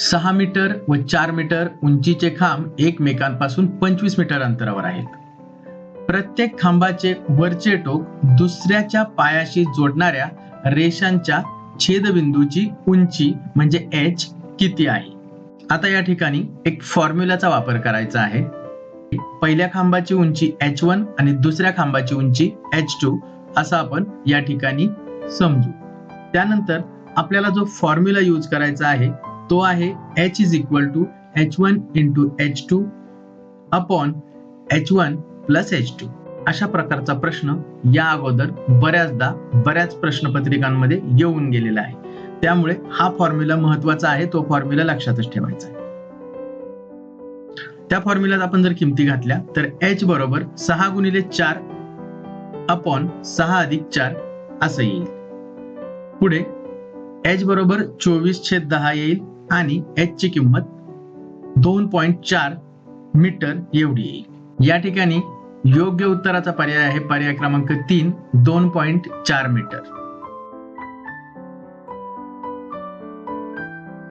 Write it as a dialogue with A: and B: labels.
A: सहा मीटर व चार मीटर उंचीचे खांब एकमेकांपासून पंचवीस मीटर अंतरावर आहेत. प्रत्येक खांबाचे वरचे टोक दुसऱ्याच्या पायाशी जोडणाऱ्या रेषांच्या छेदबिंदूची उंची म्हणजे एच किती आहे? आता या ठिकाणी एक फॉर्म्युलाचा वापर करायचा आहे. पहिल्या खांबाची उंची एच वन आणि दुसऱ्या खांबाची उंची एच टू असं आपण या ठिकाणी समजू. त्यानंतर आपल्याला जो फॉर्म्युला यूज करायचा आहे तो आहे H is equal to H one into H two upon H one plus H two अशा प्रकारचा प्रश्न या अगोदर बऱ्याचदा बऱ्याच प्रश्नपत्रिकांमध्ये येऊन गेलेला आहे. त्यामुळे हा फॉर्म्युला महत्त्वाचा आहे तो फॉर्म्युला लक्षातच ठेवायचा त्या फॉर्म्युल्यात आपण जर किमती घातल्या तर एच बरोबर सहा गुणिले चार अपॉन सहा अधिक चार असं येईल. पुढे एच बरोबर चोवीस छेद दहा येईल. आणि एच ची किंमत दोन पॉईंट चार मीटर एवढी येईल. या ठिकाणी योग्य उत्तराचा पर्याय आहे. पर्याय क्रमांक तीन दोन पॉईंट चार मीटर.